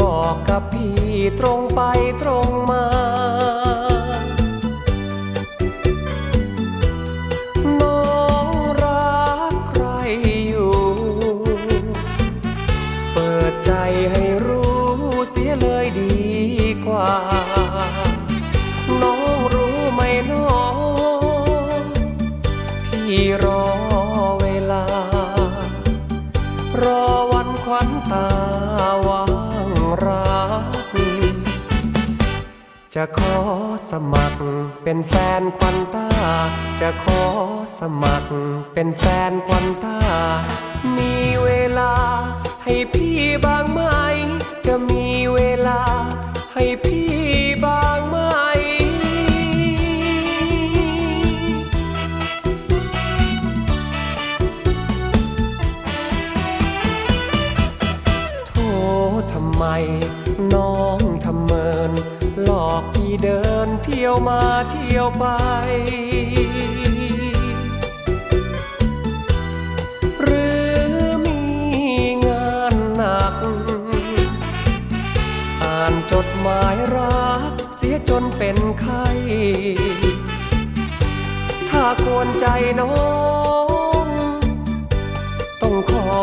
บอกกับพี่ตรงไปตรงมา น้องรักใครอยู่ เปิดใจให้รู้เสียเลยดีกว่า น้องรู้ไหมน้อง พี่รอ จะขอสมัครเป็นแฟนควันตา จะขอสมัครเป็นแฟนควันตา มีเวลาให้พี่บ้างไหม จะมีเวลาให้พี่บ้างไหม โทรทำไมน้อง เดินเที่ยวมาเที่ยวไป หรือมีงานหนัก อ่านจดหมายรักเสียจนเป็นไข้ ถ้ากวนใจน้อง ต้องขอ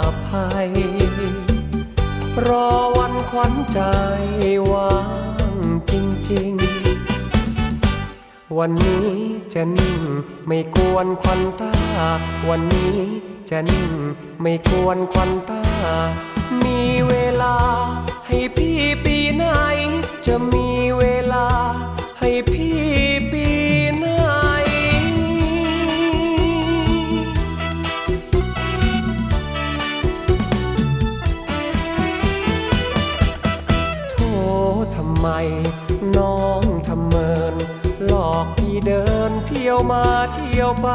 อภัย รอวันควันใจว่า วันนี้จะนิ่งไม่กวนควันตา วันนี้จะนิ่งไม่กวนควันตา มีเวลาให้พี่ปีไหน จะมีเวลาให้พี่ปีไหน โททำไม เที่ยวมาเที่ยวไป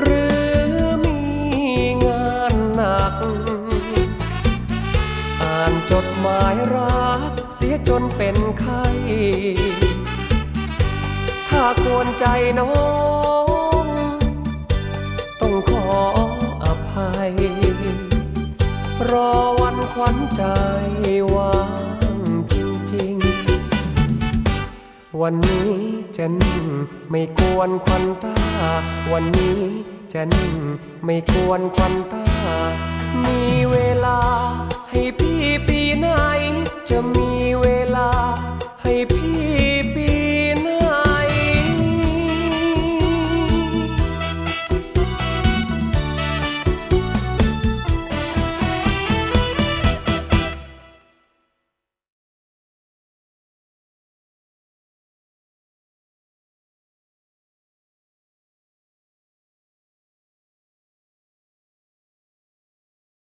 หรือมีงานหนัก อ่านจดหมายรักเสียจนเป็นไข้ ถ้ากวนใจน้องต้อง วันนี้จะนิ่งไม่กวนควันตา วันนี้จะนิ่งไม่กวนควันตา มีเวลาให้พี่ปีไหนจะมี